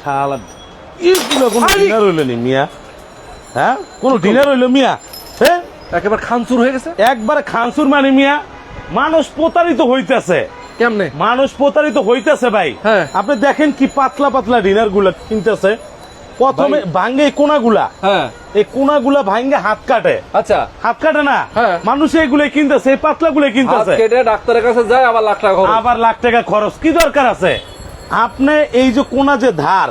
শালা এগুলো কোনো ডিনার হইল নি মিয়া? হ্যাঁ? কোন ডিনার হইল মিয়া? হ্যাঁ? একেবারে খানচুর হয়ে গেছে? একবারে খানসুর মানে মিয়া মানুষ প্রতারিত হইতেছে। কেমনে? মানুষ প্রতারিত হইতেছে ভাই। হ্যাঁ। আপনি দেখেন কি পাতলা পাতলা ডিনারগুলা কিনতেছে। প্রথমে ভাঙ্গে কোনাগুলা। হ্যাঁ। এই কোনাগুলা ভাঙ্গে হাত কাটে। আচ্ছা। হাত কাটে না। মানুষ এইগুলো কিনতেছে এই পাতলা গুলো কিনতেছে। ডাক্তারের কাছে যায় আবার লাখ টাকা আবার লাখ টাকা খরচ। কি দরকার আছে? আপনি এই যে কোনা যে ধার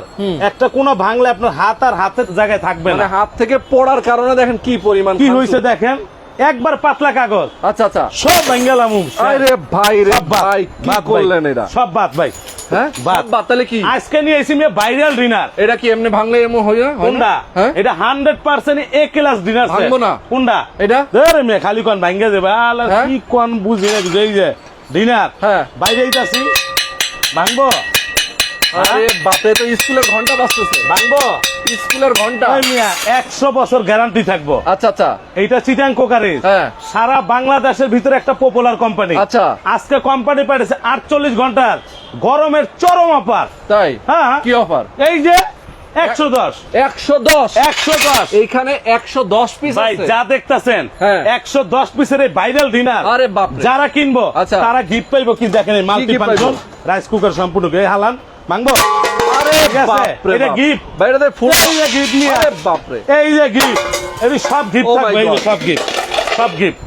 একটা কোনা ভাঙলে আপনার হাত আর হাতের জায়গায় থাকবে মানে না। হাত থেকে পড়ার কারণে দেখেন কি পরিমাণ কি। হয়েছে দেখেন? একবার পাতলা কাগজ। আচ্ছা আচ্ছা। সব ভাঙ্গালাম আরে ভাই রে ভাই কি করলেন এটা সব বাদ ভাই। হ্যাঁ? বাদ। বাদ তাহলে কি? আজকে নিয়ে এসেছি মেয়ে ভাইরাল ডিনার। এটা কি এমনি ভাঙলে এমন হয় না? কোনটা? হ্যাঁ? এটা এ ক্লাস ডিনার ভাঙবো না। কোনটা? এটা? মেয়ে খালি কোন ভাঙ্গে দেবে আলা হ্যাঁ? কি কোন বুঝি না এই যে। ডিনার হ্যাঁ। বাইরে যাচ্ছি। ভাঙবো? আরে বাপরে তো স্কুলের ঘণ্টা বাজতেছে। ভাঙবো? স্কুলের ঘণ্টা। মিয়া একশো বছর গ্যারান্টি থাকব। আচ্ছা আচ্ছা। এইটা চিটাং কোকারিজ। হ্যাঁ। সারা বাংলাদেশের ভিতরে একটা পপুলার কোম্পানি আচ্ছা। আজকে কোম্পানি পাঠিয়েছে আটচল্লিশ ঘণ্টার গরমের চরম অফার তাই? হ্যাঁ। কি অফার এই যে একশো দশ। একশো দশ? একশো দশ। এইখানে একশো দশ পিস ভাই যা দেখতেছেন হ্যাঁ। একশো দশ পিসের এই ভাইরাল ডিনার আরে বাপ যারা কিনবো আচ্ছা। তারা গিফট পাইবো কি দেখেন মাল্টি? রাইস কুকার সম্পূর্ণ। হালান মাংবো আরে আছে? বাপরে এটা বাপ। ভাই এটাতে ফুল gift নিয়ে আরে আস। বাপরে। এই যে গিফট এই সব গিফট Oh থাকবে এই সব গিফট সব গিফট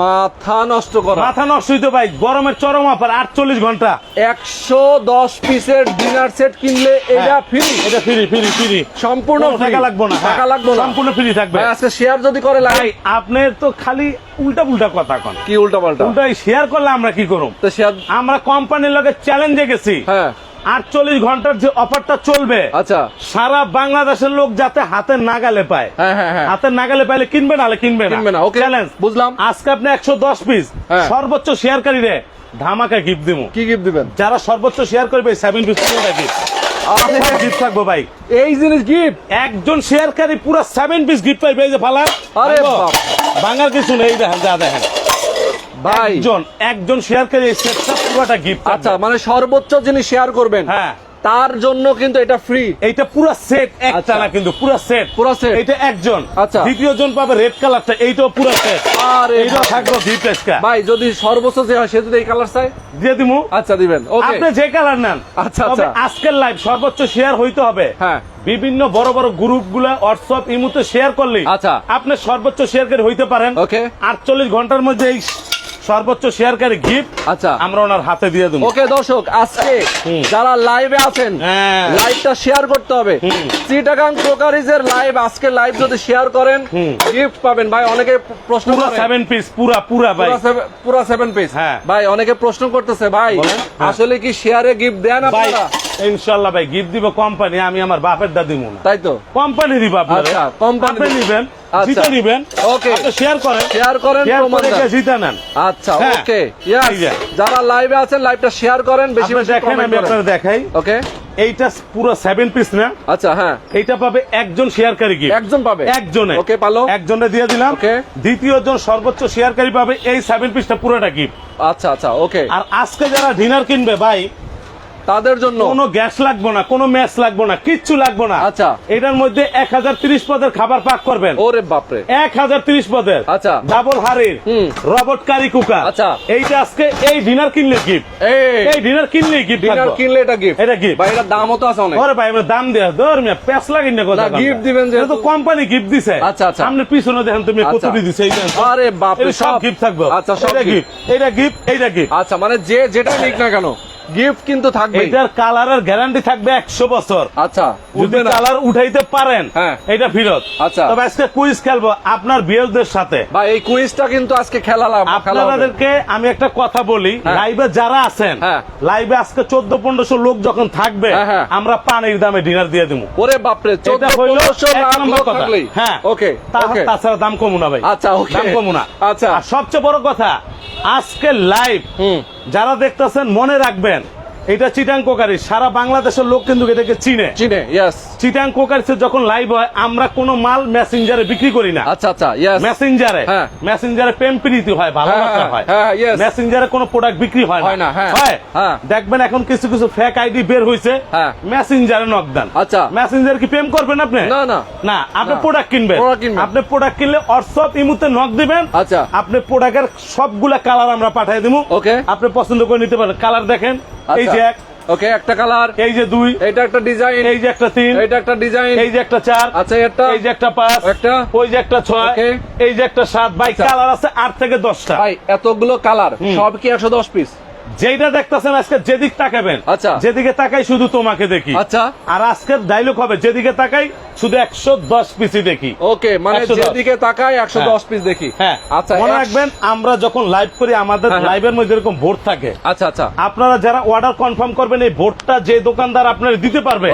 মাথা নষ্ট করা। মাথা নষ্ট হইতে ভাই গরমের চরম অফার আটচল্লিশ ঘণ্টা। একশো দশ পিসের ডিনার সেট কিনলে এটা হ্যাঁ, ফ্রি এটা ফ্রি ফ্রি ফ্রি সম্পূর্ণ। টাকা লাগবে না হ্যাঁ, টাকা লাগবে না। সম্পূর্ণ ফ্রি থাকবে। আজকে শেয়ার যদি করে লাগে ভাই আপনার তো খালি উল্টা পুল্টা কথা কন। কি উল্টা পাল্টা উল্টা শেয়ার করলে আমরা কি করব তো শেয়ার আমরা কোম্পানির লগে চ্যালেঞ্জে গেছি। হ্যাঁ। আটচল্লিশ ঘণ্টার যে অফারটা চলবে আচ্ছা। সারা বাংলাদেশের লোক যাতে হাতের নাগালে পায়। হ্যাঁ হ্যাঁ হ্যাঁ। হাতের নাগালে পাইলে কিনবে না কিনবে না, চ্যালেঞ্জ বুঝলাম। আজকে আপনি একশো দশ পিস। সর্বোচ্চ শেয়ারকারী রে ধামাকা গিফট দিব কি গিফট দিবেন? যারা সর্বোচ্চ শেয়ার করবে সেভেন পিস গিফট আরে গিফট থাকব ভাই। এই জিনিস গিফট একজন শেয়ারকারী পুরো সেভেন পিস গিফট পাইবে এই যে ফালা আরে বাঙাল কিছু নেই দেখেন যা দেখেন। ভাই। একজন একজন শেয়ারকারী এই সেটটা পুরোটা গিফট আচ্ছা মানে সর্বোচ্চ যিনি শেয়ার করবেন হ্যাঁ। তার জন্য কিন্তু এটা ফ্রি এইটা পুরো সেট একটা আচ্ছা। না কিন্তু পুরো সেট পুরো set? এটা একজন। আচ্ছা। দ্বিতীয় জন পাবে রেড কালারটা এইটাও পুরো সেট আরে এইটাও বাপ। থাকবে গিফট এক্সট্রা ভাই যদি সর্বোচ্চ যে হয় সে যদি এই কালার চাই দিয়ে দিমু। আচ্ছা দিবেন। ওকে আপনি যে কালার নেন আচ্ছা, তবে আচ্ছা। আজকের লাইভ সর্বোচ্চ শেয়ার হইতে হবে। হ্যাঁ। বিভিন্ন বড় বড় গ্রুপগুলা হোয়াটসঅ্যাপ ইমুতে শেয়ার করলে আচ্ছা। আপনি সর্বোচ্চ শেয়ারকারী হইতে পারেন। ওকে আটচল্লিশ ঘণ্টার মধ্যে এই সর্বোচ্চ শেয়ারকারী গিফট আচ্ছা। আমরা ওনার হাতে দিয়ে দেবো। ওকে দর্শক আজকে যারা লাইভে আছেন হ্যাঁ। লাইভটা শেয়ার করতে হবে। চিটাগাং ক্রোকারিজের লাইভ আজকে লাইভ যদি শেয়ার করেন গিফট পাবেন। ভাই অনেকে প্রশ্ন পুরো করে। সেভেন পিস পুরা পুরা ভাই। পুরো সেভেন পিস হ্যাঁ। ভাই অনেকে প্রশ্ন করতেছে ভাই হ্যাঁ। আসলে কি শেয়ারে গিফট দেন আপনারা? ইনশাল্লাহ ভাই গিফট দিব কোম্পানি আমি আমার বাপের দা দিব না। তাই তো? কোম্পানি দিব আপনার আচ্ছা, দিবে। নিবেন। জিতে নিবেন. আপনি শেয়ার করেন। শেয়ার করেন প্রমাণ জিতে নেন। আচ্ছা হ্যাঁ। ওকে এই যারা লাইভে আছেন লাইভটা শেয়ার করেন বেশি বেশি দেখেন আমি দেখাই। ওকে এইটা পুরো সেভেন পিস না? আচ্ছা হ্যাঁ। এইটা পাবে একজন শেয়ারকারী গিফট একজন পাবে। একজনে। ওকে পালো। একজনে দিয়ে দিলাম। Okay. দ্বিতীয় জন সর্বোচ্চ শেয়ারকারী পাবে এই সেভেন পিসটা পুরোটা গিফট আচ্ছা আচ্ছা ওকে আর আজকে যারা ডিনার কিনবে ভাই তাদের জন্য? কোনো গ্যাস লাগবে না কোনো ম্যাচ লাগবে না কিচ্ছু লাগবে না। আচ্ছা। এটার মধ্যে এক হাজার তিরিশ পদের খাবার পাক করবেন। ওরে বাপরে। এক হাজার তিরিশ পদের। আচ্ছা। ডাবল হাড়ির। Robot curry cooker. আচ্ছা। এইটা আজকে এই ডিনার কিনলে গিফট এই। ডিনার কিনলে গিফট ডিনার কিনলে এটা গিফট এটা gift। ভাই এটা দামও তো আছে অনেক। ওরে ভাই আমরা দাম দেয়া ধর মিয়া পেস লাগিন না কথা গিফট দিবেন যেহেতু। তো কোম্পানি গিফট দিছে। আচ্ছা, আচ্ছা। আপনি পিছনে দেখেন তুমি কত আচ্ছা। দিছে এই আরে বাপরে সব গিফট থাকবে। আচ্ছা সব গিফট এটা গিফট এইটা গিফট আচ্ছা মানে যে যেটা নিক না কেন। গিফট কিন্তু থাকবে এটার কালারের গ্যারান্টি থাকবে একশো বছর আচ্ছা যদি কালার উঠাইতে পারেন হ্যাঁ। এটা ফেরত আচ্ছা। তবে আজকে কুইজ খেলব আপনার বিয়েদের সাথে ভাই এই কুইজটা কিন্তু আজকে খেলা আপনাদেরকে আমি একটা কথা বলি হ্যাঁ। লাইভে যারা আছেন হ্যাঁ। লাইভে আজকে চোদ্দ পনেরোশো লোক যখন থাকবে হ্যাঁ, হ্যাঁ। আমরা পানির দামে ডিনার দিয়ে দেবো ওরে বাপরে এটা হইল পনেরোশো এক নম্বর কথা। হ্যাঁ ওকে তাছাড়া দাম কমু না ভাই আচ্ছা, দাম কমু না আচ্ছা। সবচেয়ে বড় কথা আজকে লাইভ যারা দেখতেছেন মনে রাখবেন। এটা চিটাং কোকারি। সারা বাংলাদেশের লোক কিন্তু এটাকে চিনে। চিনে ইয়েস চিটাং কোকারিতে যখন লাইভ হয় আমরা কোনো মাল মেসেঞ্জারে বিক্রি করি না। আচ্ছা আচ্ছা ইয়েস মেসেঞ্জারে হ্যাঁ। মেসেঞ্জারে প্রেম প্রীতি হয় ভালোবাসা হ্যাঁ, হয়। হ্যাঁ, yes. মেসেঞ্জারে কোনো প্রোডাক্ট বিক্রি হয় হয় না, হ্যাঁ, হয়? হ্যাঁ। দেখবেন এখন কিছু কিছু ফেক আইডি বের হইছে। হ্যাঁ। মেসেঞ্জারে নক দেন আচ্ছা। মেসেঞ্জার কি প্রেম করবেন আপনি? না, না। না আপনি প্রোডাক্ট কিনবেন। আপনি প্রোডাক্ট কিনলে হোয়াটসঅ্যাপ ইমুতে নক দিবেন। আচ্ছা। আপনি প্রোডাক্টের সবগুলা কালার আমরা পাঠিয়ে দিব ওকে আপনি পছন্দ করে নিতে পারেন। কালার দেখেন। এই যে এক। ওকে একটা কালার এই যে দুই। এটা একটা ডিজাইন এই যে একটা তিন। এটা একটা ডিজাইন এই যে একটা চার। আচ্ছা এটা এই যে একটা পাঁচ। একটা। ওই যে একটা ছয়. এই যে একটা সাত। ভাই আচ্ছা। কালার আছে আট থেকে দশটা। ভাই এতগুলো কালার সব কি একশো দশ পিস যেইটা দেখতেছেন আজকে যেদিক তাকাবেন। আচ্ছা। যেদিকে তাকাই শুধু তোমাকে দেখি। আচ্ছা। আর আজকের ডায়লগ হবে যেদিকে তাকাই শুধু একশো দশ পিসি দেখি। ওকে মানে যেদিকে তাকাই একশো দশ হ্যাঁ। পিস দেখি। হ্যাঁ। আচ্ছা মনে রাখবেন আমরা যখন লাইভ করি আমাদের হ্যাঁ, হ্যাঁ। লাইভের মধ্যে এরকম ভোট থাকে। আচ্ছা আচ্ছা। আপনারা যারা অর্ডার কনফার্ম করবেন এই ভোটটা যে দোকানদার আপনার দিতে পারবে.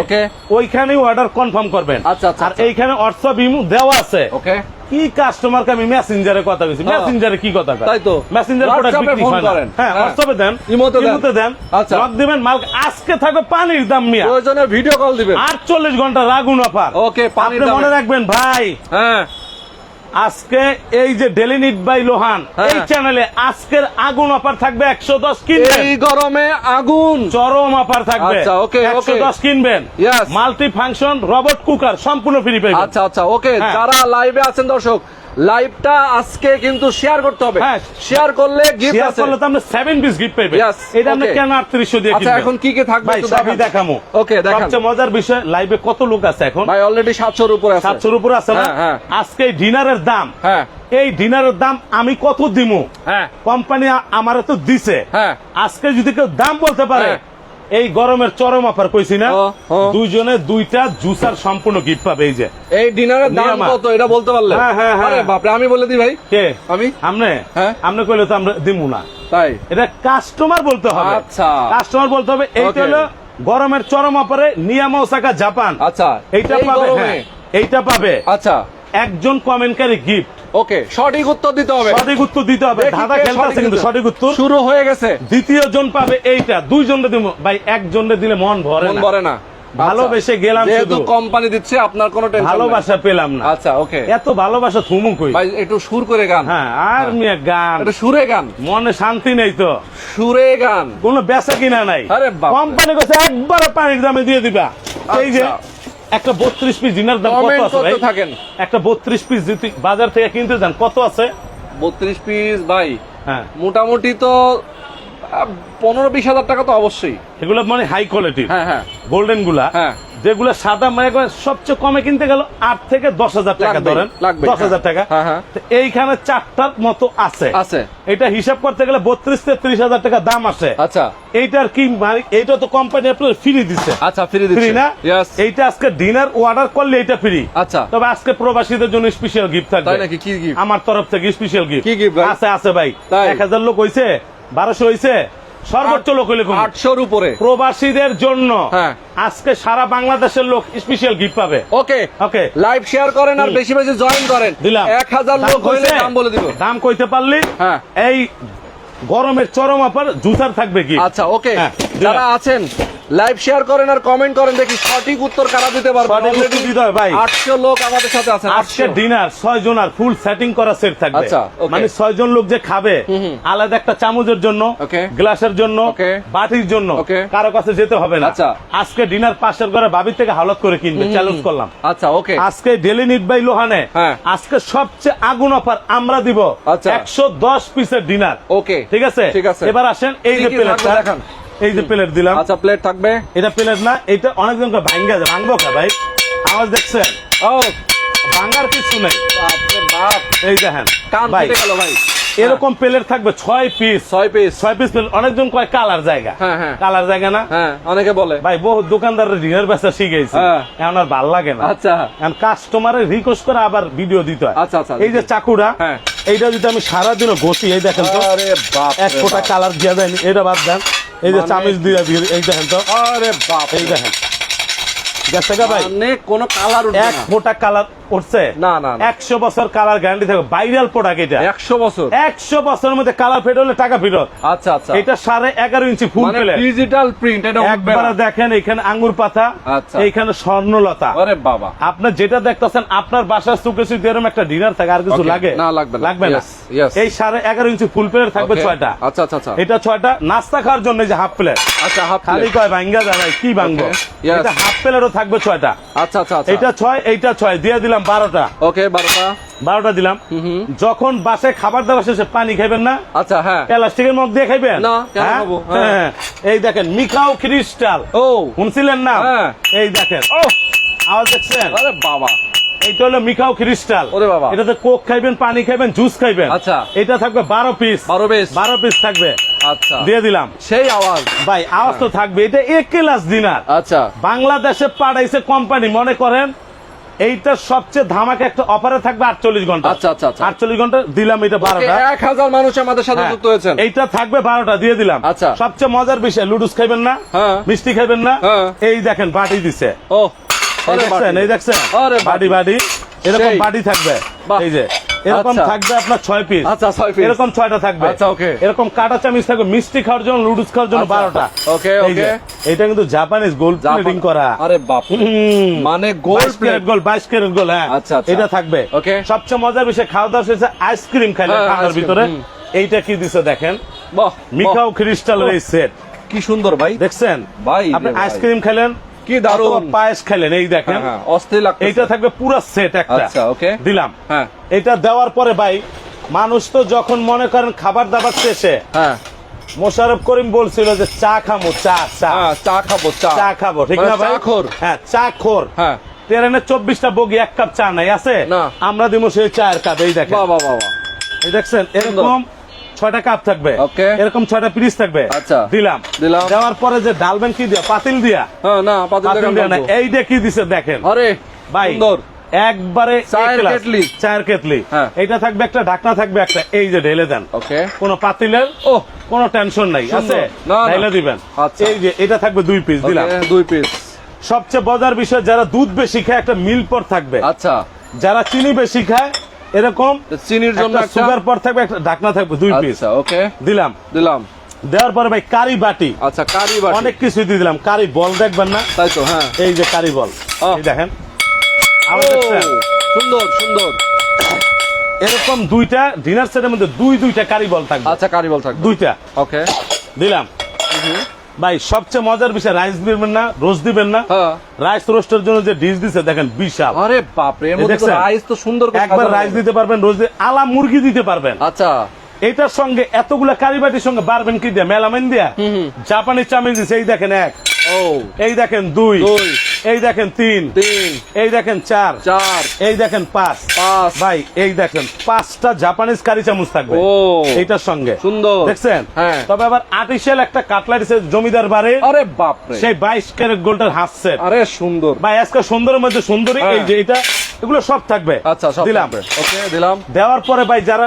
ওইখানেই অর্ডার কনফার্ম করবেন। আচ্ছা, আচ্ছা, আর আচ্ছা। এইখানে হোয়াটসঅ্যাপ ইমু দেওয়া আছে। ওকে। কি কাস্টমারকে আমি মেসেঞ্জারে কথা বলছি হ্যাঁ। মেসেঞ্জারে কি কথা কয়? তাই তো। মেসেঞ্জার প্রোডাক্ট বিক্রি হয় না। হ্যাঁ হ্যাঁ। হোয়াটসঅ্যাপে দেন ইমোতে দেন। ইমোতে দেন আচ্ছা। নক দিবেন মাল আজকে থাকো পানির দাম মিয়া প্রয়োজনে ভিডিও কল দিবেন আটচল্লিশ ঘণ্টা রাগুন অফার ওকে পানির আপনি মনে রাখবেন ভাই হ্যাঁ আজকে এই যে ডেলি নিট বাই লোহান। এই চ্যানেলে আজকের আগুন অফার থাকবে একশো দশ কিনবেন। এই গরমে আগুন। চরম অফার থাকবে। আচ্ছা, okay, একশো দশ কিনবেন। মাল্টি ফাংশন রবট কুকার সম্পূর্ণ ফ্রি পাবেন আচ্ছা আচ্ছা ওকে। হ্যাঁ। যারা লাইভে আছেন দর্শক লাইভটা আজকে কিন্তু শেয়ার করতে হবে। হ্যাঁ। শেয়ার করলে গিফট আছে। করলে তো আমরা সেভেন পিস গিফট এটা আমরা কেন আটত্রিশশো দিয়ে আচ্ছা এখন কি কি থাকবে সবই দেখান। ওকে দেখান। সবচেয়ে মজার বিষয় লাইভে কত লোক আছে এখন? ভাই অলরেডি সাতশোর উপরে আছে। সাতশোর উপর আছে না? হ্যাঁ, হ্যাঁ। আজকে ডিনারের দাম। হ্যাঁ। এই ডিনারের দাম আমি কত দিমু? হ্যাঁ। কোম্পানি আমার তো দিছে। হ্যাঁ। আজকে যদি কেউ দাম বলতে পারে হ্যাঁ। এই গরমের চরম অফার কইছি না। দুইজনে দুইটা জুসার সম্পূর্ণ গিফট পাবে এই যে। এই ডিনারের দাম কত? এটা বলতে পারলে? হ্যাঁ, হ্যাঁ, হ্যাঁ। আরে বাপরে আমি বলে দিই ভাই। কে? আমি? আমনে হ্যাঁ। আমনে কইলে তো আমরা দিমু না। তাই? এটা কাস্টমার বলতে হবে। আচ্ছা। কাস্টমার বলতে হবে এইটা. হলো গরমের চরম অফারে নিয়ামা ওসাকা জাপান। আচ্ছা। এইটা পাবে হ্যাঁ, এইটা পাবে। আচ্ছা। একজন কমেন্টকারী গিফট ওকে সঠিক উত্তর দিতে হবে। সঠিক উত্তর দিতে হবে। ধাঁধা কে কিন্তু সঠিক উত্তর। শুরু হয়ে গেছে। দ্বিতীয় জন পাবে এইটা। দুইজনে দিব। ভাই একজনে দিলে মন ভরে মন ভরে না। ভালোবেসে গেলাম শুধু। কোম্পানি দিচ্ছে আপনার কোনো টেনশন ভালোবাসা পেলাম না। আচ্ছা ওকে। এত ভালোবাসা থুমু কই? ভাই একটু সুর করে গান। হ্যাঁ আর মিয়া গান। একটু সুরে গান। মনে শান্তি নেই তো। সুরে গান। কোনো বেচা কিনা নাই। আরে। কোম্পানি কাছে একবার পানির দামে দিয়ে দিবা। এই যে আচ্ছা। একটা বত্রিশ পিস ডিনার দাম কত আছে ভাই? থাকেন। একটা বত্রিশ পিস যদি বাজার থেকে কিনতে যান কত আছে? বত্রিশ পিস ভাই। হ্যাঁ। মোটামুটি তো পনেরো বিশ হাজার টাকা তো অবশ্যই। এগুলো মানে হাই কোয়ালিটি হ্যাঁ হ্যাঁ। গোল্ডেনগুলা। হ্যাঁ। যেগুলো সাদা মানে সবচেয়ে কমে কিনতে গেল আট থেকে দশ হাজার টাকা ধরেন। দশ হাজার হ্যাঁ। টাকা। হ্যাঁ, হ্যাঁ। এইখানে চারটার মতো আছে। আছে। এটা হিসাব করতে গেলে বত্রিশ তেত্রিশ হাজার টাকা দাম আসে আচ্ছা। এইটার কি মানে এইটা তো কোম্পানি আপনার ফ্রি দিচ্ছে আচ্ছা ফ্রি ফ্রি না? এইটা আজকে ডিনার অর্ডার করলে এটা ফ্রি আচ্ছা। তবে আজকে প্রবাসীদের জন্য স্পেশাল গিফট থাকবে। নাকি? কি গিফট আমার তরফ থেকে স্পেশাল গিফট কি ভাই? আছে আছে ভাই। এক হাজার লোক হইছে। বারোশো হয়েছে সর্বোচ্চ লোক হইলে আটশোর উপরে। প্রবাসীদের জন্য হ্যাঁ। আজকে সারা বাংলাদেশের লোক স্পেশাল গিফট পাবে। ওকে। ওকে। লাইভ শেয়ার করেন আর বেশি বেশি জয়েন করেন। দিলাম। এক হাজার লোক হইলে দাম বলে দিব। দাম কইতে পারলি? হ্যাঁ। এই গরমের চরম আপার জুতার থাকবে কি? আচ্ছা ওকে। হ্যাঁ, যারা আছেন লাইভ শেয়ার করেন আর কমেন্ট করেন দেখি সঠিক উত্তর কারা দিতে পারবে উত্তর দিতে ভাই। আটশো লোক আমাদের সাথে আছেন আজকে 800 ডিনার ছয় জন আর ফুল সেটিং করা সেট থাকবে আচ্ছা, মানে ছয় জন লোক যে খাবে আলাদা একটা চামচের জন্য. গ্লাসের জন্য. বাটির জন্য. কারও কাছে যেতে হবে না আচ্ছা। আজকে ডিনার পাশের ঘরে ভাবির থেকে হালত করে কিনবে চ্যালেঞ্জ করলাম আচ্ছা ওকে আজকে ডেলি নিট বাই লোহানে হ্যাঁ। আজকে সবচেয়ে আগুন অফার আমরা দিব আচ্ছা। একশো দশ পিসের ডিনার ওকে ঠিক আছে ঠিক আছে এবার আসেন এই যে প্লেটটা দেখান। এই যে প্লেট দিলাম। আচ্ছা প্লেট থাকবে? এটা প্লেট না এটা অনেকজন ভাঙ্গা যায়। ভাঙবো কা ভাই? আওয়াজ দেখছেন? ও। ভাঙ্গার কিছু নেই। এই দেখেন কান ভাই গেল ভাই। এরকম প্লেট থাকবে ছয় পিস ছয় পিস ছয় পিস প্লেট অনেকজন কয় কালার জায়গা। হ্যাঁ, হ্যাঁ। কালার জায়গা না? হ্যাঁ অনেকে বলে। ভাই বহু দোকানদারের ডিনার বেচা শিখেছি হ্যাঁ। এখন আর ভালো লাগে না। আচ্ছা। এখন কাস্টমারের রিকোয়েস্ট করে আবার ভিডিও দিতে হয়। আচ্ছা, আচ্ছা, এই যে চাকুরা হ্যাঁ। এইটা যদি আমি সারাদিনও ঘষি এই দেখেন তো আরে বাপ এক ফোঁটা কালার দিয়ে দেন এটা বাদ দেন। এই যে চামিজ চামিচ দিয়ে দিয়ে এই দেখেন তো। আরে বাপ এই দেখেন। গেছে গা ভাই? মানে কোনো কালার এক ফোঁটা কালার উঠছে না, না। একশো বছর কালার গ্যারান্টি থাকবে। ভাইরাল প্রোডাক্ট এটা। একশো বছর। একশো বছরের মধ্যে কালার ফেড হলে টাকা ফেরত আচ্ছা আচ্ছা। এটা সাড়ে এগারো ইঞ্চি ফুল প্লেট ডিজিটাল প্রিন্ট এটা একবার দেখেন এখানে আঙ্গুর পাতা আচ্ছা। এইখানে স্বর্ণলতা। আরে বাবা। আপনার যেটা দেখতেছেন আপনার বাসার সুকে সুকে এরকম একটা ডিনার থাকে আর কিছু লাগে? না, লাগবে না। লাগবে না. এই সাড়ে এগারো ইঞ্চি ফুল প্লেট থাকবে ছয়টা। আচ্ছা আচ্ছা আচ্ছা। এটা ছয়টা। নাস্তা খাওয়ার জন্য যে হাফ প্লেট আচ্ছা হাফ খালি কয় ভাঙ্গা যায় কি ভাঙবো. এটা হাফ প্লেটও থাকবে ছয়টা। আচ্ছা আচ্ছা আচ্ছা। এটা ছয় এইটা ছয় দিয়ে দিলাম বারোটা। ওকে বারোটা। বারোটা দিলাম। যখন বাসায় খাবার দাবার শেষে পানি খাইবেন না? আচ্ছা হ্যাঁ। প্লাস্টিকের মগ দিয়ে খাইবেন? হ্যাঁ? হ্যাঁ। হ্যাঁ। এই দেখেন মিখাও ক্রিস্টাল। ও। শুনছিলেন না। এই দেখেন। ও। আওয়াজ দেখছেন? আরে বাবা। এইটা হলো মিখাও ক্রিস্টাল। ওরে বাবা। এটাতে কোক খাইবেন পানি খাইবেন জুস খাইবেন। আচ্ছা। এটা থাকবে বারো পিস বারো বেশ বারো পিস থাকবে। আচ্ছা। দিয়ে দিলাম। সেই আওয়াজ। ভাই আওয়াজ তো থাকবে। এটা এক ক্লাস দিনার আচ্ছা। বাংলাদেশে পাঠাইছে কোম্পানি মনে করেন? এইটা সবচেয়ে ধামাকে একটা অফারে থাকবে আটচল্লিশ ঘণ্টা আচ্ছা, আচ্ছা, আচ্ছা। আটচল্লিশ ঘণ্টা দিলাম এটা বারোটা এক হাজার মানুষ আমাদের সাথে হ্যাঁ, যুক্ত হয়েছে এইটা থাকবে বারোটা দিয়ে দিলাম আচ্ছা। সবচেয়ে মজার বিষয় লুডুস খাইবেন না হ্যাঁ। মিষ্টি খাইবেন না হ্যাঁ। এই দেখেন বাটি দিছে ও দেখছেন এই দেখছেন বাটি বাটি এরকম। বাটি থাকবে। এই যে এরকম আচ্ছা। থাকবে আপনার ছয় পিস আচ্ছা, ছয় piece। এরকম ছয়টা থাকবে। আচ্ছা, okay। এরকম কাটা চামিচ থাকবে মিষ্টি খাওয়ার জন্য লুডুস খাওয়ার জন্য আচ্ছা। বারোটা। যে, okay। এটা কিন্তু জাপানিজ গোল্ড প্লেটিং করা। আরে বাপ মানে গোল্ড 22 ক্যারেট গোল্ড বাইশ ক্যারেট গোল্ড হ্যাঁ। আচ্ছা, আচ্ছা। এটা থাকবে। Okay. সবচেয়ে মজার বিষয় খাওয়া দাওয়া শেষে আইসক্রিম খাইলে ঠান্ডার ভিতরে। এইটা কি দিছে দেখেন? বাহ মিকাও ক্রিস্টালের এই সেট কি সুন্দর ভাই। দেখছেন? ভাই আপনি আইসক্রিম খেলেন কি। অথবা পায়েস খেলেন এই দেখেন। হ্যাঁ, হ্যাঁ, অস্থির লাগছে এইটা থাকবে পুরো সেট একটা। আচ্ছা, okay। দিলাম। হ্যাঁ। এটা দেওয়ার পরে ভাই মানুষ তো যখন মনে করেন খাবার দাবার শেষে হ্যাঁ। মোশারফ করিম বলছিল যে চা খামো চা চা। চা খাব চা। চা খাব ঠিক মানে না ভাই? খোর। হ্যাঁ চা খোর হ্যাঁ। ট্রেনে চব্বিশটা বগি এক কাপ চা নাই আছে? আমরা দিব সেই চায়ের কাপ এই দেখেন। বাবা বাবা এই দেখছেন? এরকম ছয়টা কাপ থাকবে। এরকম ছয়টা পিস থাকবে। আচ্ছা। দিলাম। দিলাম। দেওয়ার পরে যে ডালবেন কি দিয়া? পাতিল দিয়া? হ্যাঁ না পাতিল দিয়া না। দেখান এই দিয়ে কি দিছে দেখেন। আরে ভাই সুন্দর। একবারে চায়ের হ্যাঁ। এটা থাকবে একটা ঢাকনা থাকবে একটা। এই যে ঢেলে দেন। ওকে কোনো পাতিলের ও। কোনো টেনশন নাই আছে। ঢেলে দিবেন। আচ্ছা। এই যে এটা থাকবে দুই পিস দিলাম। দুই পিস সবচেয়ে মজার বিষয় যারা দুধ বেশি খায় একটা মিল পর থাকবে। আচ্ছা। যারা চিনি বেশি খায় এরকম চিনির জন্য সুগার পর থাকবে একটা ঢাকনা থাকবে দুই পিস আচ্ছা ওকে দিলাম। দিলাম। দেওয়ার পরে ভাই কারি বাটি। আচ্ছা কারি বাটি। অনেক কিছু দিয়ে দিলাম। কারি বল দেখবেন না? তাই তো হ্যাঁ। এই যে কারি বল। এই দেখেন। সুন্দর সুন্দর। এরকম দুইটা ডিনার সেটের মধ্যে দুই দুইটা কারি বল থাকবে। আচ্ছা কারি বল থাকবে। দুইটা। ওকে দিলাম। ভাই সবচেয়ে মজার বিষয় রাইস দিবেন না রোজ দিবেন না। হ্যাঁ। রাইস রোস্টের জন্য যে ডিশ দিছে দেখেন বিশাল। আরে বাপ রে রাইস তো সুন্দর করে একবার রাইস দিতে পারবেন রোজ দিয়ে আলা মুরগি দিতে পারবেন। আচ্ছা। এটার সঙ্গে এতগুলা কারিবাটির সঙ্গে বারবেন কি দিয়া? মেলামেন দিয়া? জাপানি চামিন দিছে এই দেখেন এক। এই দেখেন দুই। এই দেখেন তিন। তিন। এই দেখেন চার। চার। এই দেখেন পাঁচ। পাঁচ। ভাই এই দেখেন পাঁচটা জাপানিজ কারি চামচ থাকবে। এইটার সঙ্গে। সুন্দর। দেখছেন? হ্যাঁ। তবে আবার আর্টিফিশিয়াল একটা কাটলারি জমিদার বারে আরে বাপরে। সেই বাইশ ক্যারেট গোল্ডের হাফ সেট আরে সুন্দর। ভাই আজকে সুন্দরের মধ্যে সুন্দরী। হ্যাঁ। এই যে এটা এগুলো সব থাকবে। আচ্ছা দিলাম। ওকে দিলাম। দেওয়ার পরে ভাই যারা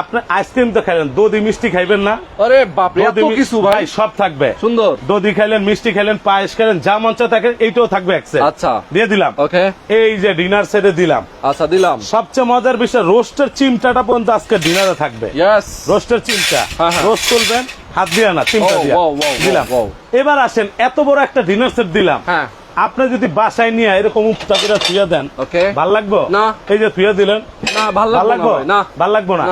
আপনি আইসক্রিম তো খাইলেন দধি মিষ্টি খাইবেন না। আরে এত কিছু ভাই। সব থাকবে। সুন্দর। দধি খাইলেন মিষ্টি খাইলেন পায়েস খাইলেন যা থাকে এইটাও থাকবে এক। আচ্ছা। দিয়ে দিলাম। ওকে। এই যে ডিনার সেটে দিলাম। আচ্ছা দিলাম। সবচেয়ে মজার বিষয় রোস্টের চিমটাটা পর্যন্ত আজকে ডিনারে থাকবে। রোস্টের চিমটা। হ্যাঁ, হ্যাঁ। রোস্ট তুলবেন হাত দিয়ে না চিমটা দিয়ে। wow, দিলাম। এবার আসেন এত বড় একটা ডিনার সেট দিলাম। হ্যাঁ। আপনি যদি বাসায় নিয়ে এরকম উপটা করে থুয়ে দেন ওকে ভালো লাগবো? না। এই যে থুয়ে দিলেন। না ভালো লাগবে না ভালো লাগবো? না।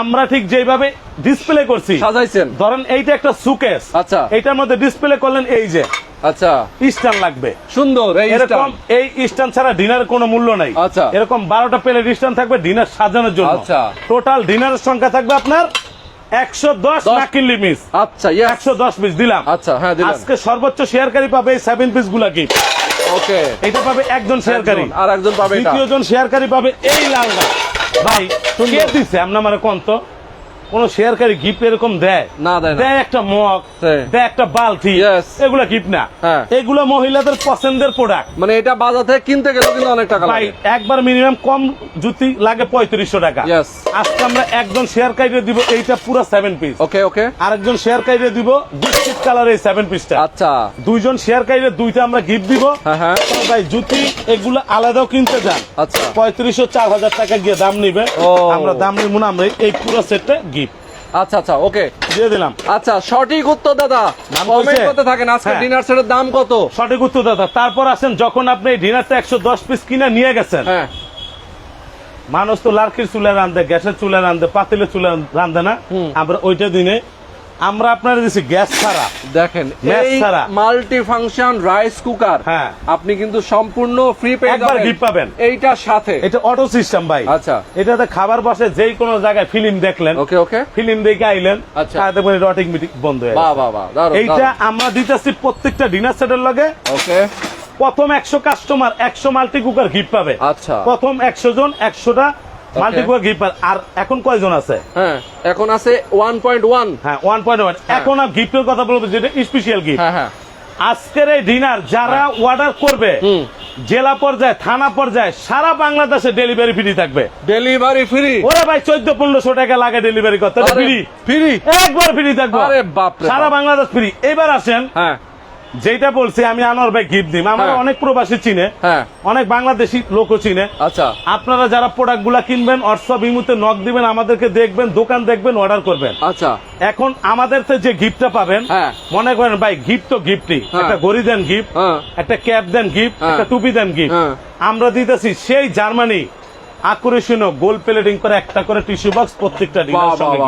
আমরা ঠিক যেভাবে ডিসপ্লে করছি। সাজাইছেন। ধরেন এইটা একটা সুকেস আচ্ছা। এইটার মধ্যে ডিসপ্লে করলেন এই যে। আচ্ছা। স্ট্যান্ড লাগবে। সুন্দর এরকম এই স্ট্যান্ড ছাড়া ডিনার কোনো মূল্য নাই। আচ্ছা। এরকম বারোটা প্লেট স্ট্যান্ড থাকবে ডিনার সাজানোর জন্য। আচ্ছা। টোটাল ডিনারের সংখ্যা থাকবে আপনার একশো দশ লিমিস আচ্ছা একশো দশ পিস দিলাম। আচ্ছা হ্যাঁ আজকে সর্বোচ্চ শেয়ারকারী পাবে এই সেভেন পিসগুলা কি ওকে এটা পাবে একজন শেয়ারকারী। আর একজন পাবে দ্বিতীয় জন শেয়ারকারী পাবে এই লালটা ভাই কে দিছে? আপনার মানে কোন তো? কোন শেয়ারকারী গিফট এরকম দেয়? না দেয় একটা মগ। দেয় একটা বালতি. এগুলা গিফট না। হ্যাঁ। এগুলো মহিলাদের পছন্দের প্রোডাক্ট মানে এটা বাজার থেকে কিনতে গেলেও কিন্তু অনেক টাকা ভাই লাগে। একবার মিনিমাম কম জুতি লাগে পঁয়ত্রিশশো টাকা। আজকে আমরা একজন শেয়ার কাইরে দিব এইটা পুরো সেভেন পিস ওকে ওকে আরেকজন শেয়ার কাইরে দিব বিস্কিট কালার এই সেভেন পিসটা আচ্ছা। দুইজন শেয়ার কাইরে দুইটা আমরা গিফট দিব। হ্যাঁ হ্যাঁ। ভাই জুতি এগুলো আলাদাও কিনতে যান। আচ্ছা। পঁয়ত্রিশশো চার হাজার টাকা গিয়ে দাম নিবে আমরা দাম নিব না আমরা এই পুরো সেটটা আচ্ছা আচ্ছা ওকে। দিয়ে দিলাম। আচ্ছা সঠিক উত্তর দাদা। কমেন্ট করতে থাকেন আজকে হ্যাঁ। ডিনার সেটের দাম কত? সঠিক উত্তর দাদা তারপর আসেন যখন আপনি ডিনারটা একশো দশ পিস কিনে নিয়ে গেছেন। হ্যাঁ। মানুষ তো লার্কির চুলা রান্ধে গ্যাসের চুলা রান্ধে পাতিলের চুলা রান্ধে না। আমরা ওইটা দিনে আমরা আপনার দিছি গ্যাস ছাড়া দেখেন ছাড়া। মাল্টি ফাংশন রাইস কুকার হ্যাঁ। আপনি কিন্তু সম্পূর্ণ ফ্রি পেয়ে একবার gift পাবেন। এইটার সাথে এটা অটো সিস্টেম ভাই আচ্ছা। এটাতে খাবার বসে যেই কোনো জায়গায় ফিল্ম দেখলেন ওকে ওকে ফিল্ম দেখে আইলেন আচ্ছা। তাতে অটোমেটিক বন্ধ হয়ে বাহ গেছে। বাহ বাহ এইটা আমরা দিতেছি প্রত্যেকটা ডিনার সেটের লগে ওকে প্রথম একশো কাস্টমার একশো মাল্টি কুকার গিফট পাবে আচ্ছা প্রথম একশো জন একশোটা গিফট আর এখন কয়জন আছে? হ্যাঁ এখন আছে ওয়ান পয়েন্ট ওয়ান হ্যাঁ ওয়ান পয়েন্ট ওয়ান এখন আর গিফটের কথা বলব যেটা স্পেশাল গিফট হ্যাঁ হ্যাঁ। আজকের এই ডিনার যারা অর্ডার করবে জেলা পর্যায়ে থানা পর্যায়ে সারা বাংলাদেশে ডেলিভারি ফ্রি থাকবে। ডেলিভারি ফ্রি ওরা ভাই চোদ্দ পনেরোশো টাকা লাগে ডেলিভারি করতে। ফ্রি ফ্রি একবার ফ্রি থাকবে। সারা বাংলাদেশ ফ্রি এবার আসেন হ্যাঁ। যেটা বলছি আমি আনোয়ার ভাই গিফট দিম আমার। অনেক প্রবাসী চিনে হ্যাঁ অনেক বাংলাদেশি লোকও চিনে আচ্ছা আপনারা যারা প্রোডাক্টগুলা কিনবেন হোয়াটসঅ্যাপ ইমুতে নক দিবেন আমাদেরকে দেখবেন দোকান দেখবেন অর্ডার করবেন আচ্ছা এখন আমাদের যে গিফটটা পাবেন হ্যাঁ। মনে করেন ভাই গিফট তো গিফটই হ্যাঁ। একটা গড়ি দেন গিফট একটা ক্যাপ দেন গিফট। একটা টুপি দেন গিফট। আমরা দিতেছি সেই জার্মানি আকর্ষণীয় গোল প্লেটিং করে একটা করে টিস্যু বক্স প্রত্যেকটা ডিনার সঙ্গে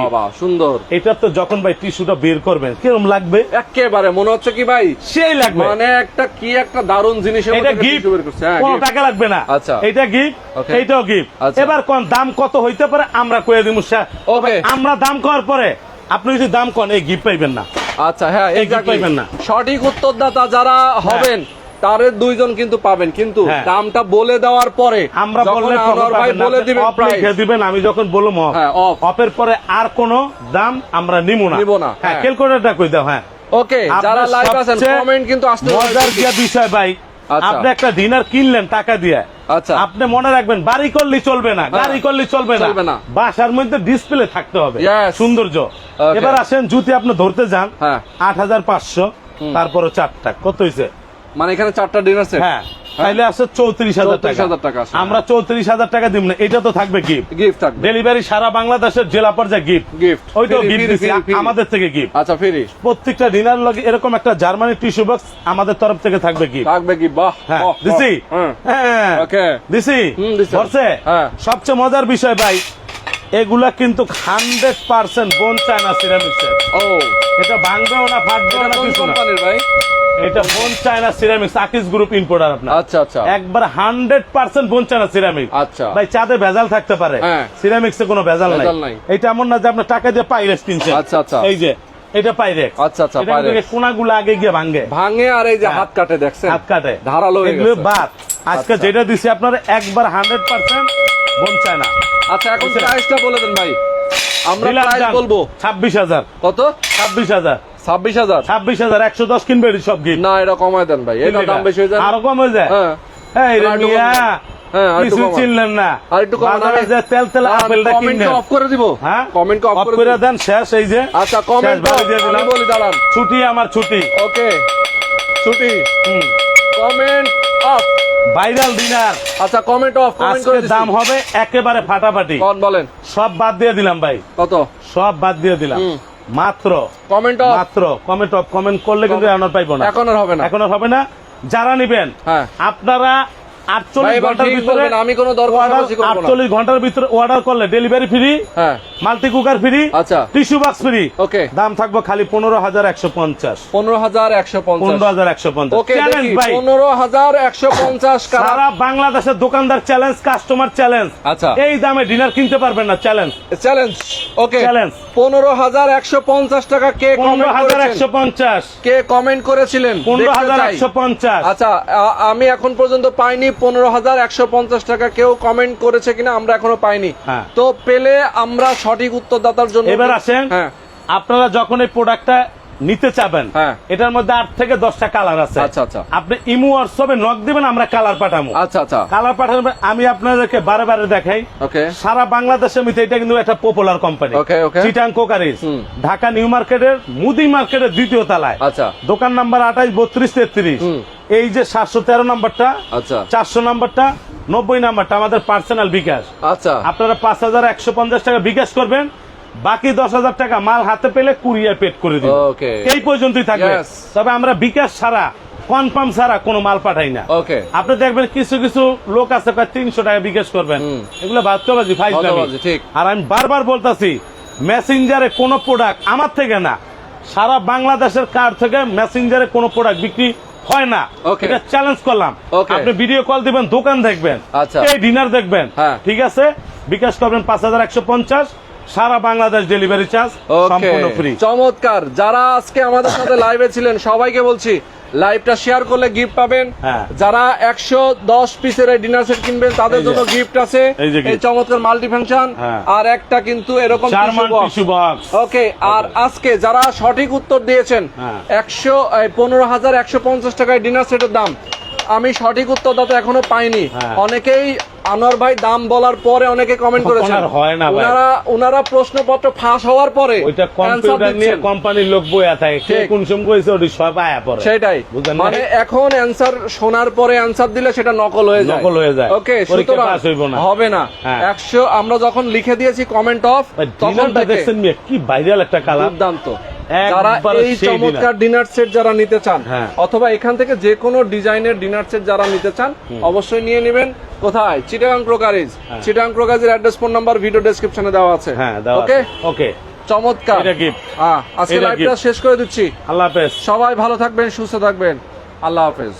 সুন্দর এটা তো যখন ভাই টিস্যুটা বের করবেন লাগবে একেবারে মনে হচ্ছে কি ভাই সেই লাগবে মানে একটা কি একটা দারুণ জিনিসের এটা গিফট। হ্যাঁ, কোনো টাকা লাগবে না আচ্ছা। এটা গিফট এইটাও গিফট আচ্ছা। এবার কোন দাম কত হইতে পারে আমরা কয়ে দিব স্যার Okay. আমরা দাম করার পরে আপনি যদি দাম কন এই গিফট পাইবেন না আচ্ছা হ্যাঁ এই exactly। পাইবেন না। সঠিক উত্তরদাতা যারা হবেন তাদের দুইজন কিন্তু পাবেন কিন্তু হ্যাঁ। দামটা বলে দেওয়ার পরে আমরা বললে ভাই বলে দিবেন প্রাইস লিখে দিবেন আমি যখন অফ। হ্যাঁ, অফের পরে আর কোনো দাম আমরা নিব না। নিবো না, হ্যাঁ হ্যাঁ। ক্যালকুলেটরটা কই দাও হ্যাঁ। ওকে যারা লাইভ আছেন কমেন্ট কিন্তু আসতে মজার দিয়া বিষয় ভাই আচ্ছা। আপনি একটা ডিনার কিনলেন টাকা দিয়ে। আচ্ছা। আপনি মনে রাখবেন বাড়ি করলে চলবে না গাড়ি করলে চলবে না। চলবে না। বাসার মধ্যে ডিসপ্লে থাকতে হবে. সৌন্দর্য। এবার আসেন জুতি আপনি ধরতে যান। হ্যাঁ। আট হাজার পাঁচশো তারপরে চারটা। কত হয়েছে মানে এখানে চারটা ডিনার সেট? হ্যাঁ তাইলে আসছে চৌত্রিশ হাজার 34,000 টাকা টাকা আমরা চৌত্রিশ হাজার টাকা দিব না এটা তো থাকবে গিফট গিফট থাকবে। ডেলিভারি সারা বাংলাদেশের জেলা পর্যায়ে গিফট গিফট ওইটাও গিফট দিচ্ছি আমাদের থেকে গিফট আচ্ছা ফ্রি প্রত্যেকটা ডিনার লগে এরকম একটা জার্মানি টিস্যু বক্স আমাদের তরফ থেকে থাকবে গিফট থাকবে কি বাহ হ্যাঁ দিছি? হ্যাঁ। ওকে. দিছি? ধরছে? হ্যাঁ। সবচেয়ে মজার বিষয় ভাই এগুলা কিন্তু হান্ড্রেড পার্সেন্ট বোন চায়না সিরামিক্সের ও। এটা ভাঙবেও না ফাটবেও না কিছু না। কোম্পানির ভাই? এটা বোন চায়না সিরামিক্স আকিস গ্রুপ ইম্পোর্টার আপনার আচ্ছা আচ্ছা একবার hundred percent bone china ceramic আচ্ছা। ভাই চাঁদে ভেজাল থাকতে পারে হ্যাঁ। সিরামিক্সে কোনো ভেজাল নাই। এটা এমন না যে আপনার টাকা দিয়ে পাইরেক্স কিনছেন আচ্ছা, আচ্ছা। এই যে এটা পাইরেক্স আচ্ছা, আচ্ছা। কোনাগুলো আগে গিয়ে ভাঙে ভাঙে আর এই যে হ্যাঁ। হাত কাটে দেখছেন হাত কাটে ধারালো হয়ে এগুলো। বাদ আজকে আচ্ছা। যেটা দিছি আপনার একবার হান্ড্রেড পার্সেন্ট বোন চায়না আচ্ছা এখন? প্রাইসটা বলে দেন ভাই আমরা প্রাইস বলব ছাব্বিশ হাজার কত ছাব্বিশ হাজার ছাব্বিশ হাজার। ছাব্বিশ হাজার একশো দশ কিনবে সব গিফট না এটা কমায় দেন ভাই এটা দাম বেশি হয়ে যায় আরও কম হয়ে যায়? হ্যাঁ। ছুটি আমার ছুটি। ওকে। ছুটি। কমেন্ট অফ ভাইরাল ডিনার আচ্ছা কমেন্ট অফ কমেন্ট আজকে করে দাম হবে একেবারে ফাটাফাটি। কোন বলেন? সব বাদ দিয়ে দিলাম ভাই। কত? সব বাদ দিয়ে দিলাম। মাত্র কমেন্ট মাত্র কমেন্ট অফ কমেন্ট করলে কিন্তু Comment- এনার পাইবো না। এখন আর হবে না। এখন আর হবে না। যারা নিবেন হ্যাঁ। আপনারা আটচল্লিশ ঘণ্টার ভিতরে আমি কোনো দর কষাকষি করব না। আটচল্লিশ ঘণ্টার ভিতরে অর্ডার করলে ডেলিভারি ফ্রি হ্যাঁ। মাল্টি কুকার ফ্রি আচ্ছা। Tissue box free. ওকে। দাম থাকব খালি পনেরো হাজার একশো পঞ্চাশ। পনেরো হাজার একশো পঞ্চাশ। পনেরো হাজার একশো পঞ্চাশ। চ্যালেঞ্জ ভাই। পনেরো হাজার একশো পঞ্চাশ সারা বাংলাদেশের দোকানদার চ্যালেঞ্জ কাস্টমার চ্যালেঞ্জ আচ্ছা। এই দামে ডিনার কিনতে পারবেন না চ্যালেঞ্জ চ্যালেঞ্জ ওকে। Challenge। পনেরো হাজার একশো পঞ্চাশ টাকা কে পনেরো কমেন্ট হাজার একশো পঞ্চাশ। কে কমেন্ট করেছিলেন? পনেরো হাজার একশো পঞ্চাশ। আচ্ছা আমি এখন পর্যন্ত পাইনি পনেরো হাজার একশো পঞ্চাশ টাকা কেউ কমেন্ট করেছে কিনা আমরা এখনও পাইনি। হ্যাঁ। তো পেলে আমরা সঠিক উত্তরদাতার জন্য এবার আসেন। হ্যাঁ। আপনারা যখন এই প্রোডাক্টটা নিতে চাবেন হ্যাঁ। এটার মধ্যে আট থেকে দশটা কালার আছে। আচ্ছা, আচ্ছা। আপনি ইমু হোয়াটসঅ্যাপে নক দিবেন আমরা কালার পাঠাবো আচ্ছা আচ্ছা। কালার পাঠাবেন আমি আপনাদেরকে বারে বারে দেখাই। ওকে সারা বাংলাদেশের মধ্যে এটা কিন্তু একটা popular company Okay, okay. Chittagong crockeries Dhaka new মার্কেটের মুদি মার্কেটের দ্বিতীয় তলায়। আচ্ছা। দোকান নাম্বার আঠাইশ বত্রিশ তেত্রিশ। এই যে সাতশো তেরো নাম্বারটা আচ্ছা। চারশো নাম্বারটা নব্বই নাম্বারটা আমাদের পার্সোনাল বিকাশ। আচ্ছা। আপনারা পাঁচ হাজার একশো পঞ্চাশ টাকা বিকাশ করবেন বাকি দশ হাজার টাকা মাল হাতে পেলে কুরিয়ার পেড করে দিন এই পর্যন্তই থাকবে। তবে আমরা বিকাশ ছাড়া কনফার্ম ছাড়া কোনো মাল পাঠাই না। ওকে। আপনি দেখবেন কিছু কিছু লোক আছে প্রায় তিনশো টাকা বিকাশ করবেন। এগুলো বাস্তবাজি ফাইজ ঠিক। আর আমি বারবার বলতাছি মেসেঞ্জারে কোনো প্রোডাক্ট আমার থেকে না সারা বাংলাদেশের কার থেকে মেসেঞ্জারে কোনো প্রোডাক্ট বিক্রি হয় না। এটা চ্যালেঞ্জ করলাম. আপনি ভিডিও কল দিবেন দোকান দেখবেন। আচ্ছা। এই ডিনার দেখবেন। হ্যাঁ। ঠিক আছে? বিকাশ করবেন পাঁচ হাজার একশো পঞ্চাশ। সারা বাংলাদেশ ডেলিভারি চার্জ সম্পূর্ণ ফ্রি চমৎকার। যারা আজকে আমাদের সাথে লাইভে ছিলেন সবাইকে বলছি লাইভটা শেয়ার করলে গিফট পাবেন। হ্যাঁ। যারা একশো দশ পিসের ডিনার সেট কিনবেন তাদের জন্য গিফট আছে। এই চমৎকার মাল্টি ফাংশন হ্যাঁ। আর একটা কিন্তু এরকম ওকে আর আজকে যারা সঠিক উত্তর দিয়েছেন হ্যাঁ। একশো পনেরো হাজার একশো পঞ্চাশ টাকায় ডিনার সেটের দাম। আমি সঠিক উত্তরদাতা এখনও পাইনি। হ্যাঁ। অনেকেই আনোয়ার ভাই দাম বলার পরে অনেকে কমেন্ট করেছেন। হয় না ওনারা ওনারা প্রশ্নপত্র ফাঁস হওয়ার পরে ওইটা কম্পিউটার নিয়ে কোম্পানির লোক বইয়া থাকে। কে। কোন সময় কইছে ওটি সব আয়া পড়ে। সেটাই। মানে এখন অ্যান্সার শোনার পরে অ্যান্সার দিলে সেটা নকল হয়ে যায়। নকল হয়ে যায়। ওকে সুতরাং। হবে না। হ্যাঁ। একশো আমরা যখন লিখে দিয়েছি কমেন্ট অফ তখন দেখছেন কি ভাইরাল একটা কালার দুর্দান্ত। যারা এই চমৎকার ডিনার সেট যারা নিতে চান হ্যাঁ। অথবা এখান থেকে যে কোনো ডিজাইনের ডিনার সেট যারা নিতে চান অবশ্যই নিয়ে নেবেন। কোথায়? চিটাগাং ক্রোকারিজ চিটাগাং ক্রোকারিজের অ্যাড্রেস ফোন নাম্বার ভিডিও ডেসক্রিপশনে দেওয়া আছে। হ্যাঁ ওকে ওকে চমৎকার। এটা। হ্যাঁ আজকে লাইভটা শেষ করে দিচ্ছি। আল্লাহ হাফেজ। সবাই ভালো থাকবেন সুস্থ থাকবেন। আল্লাহ হাফেজ।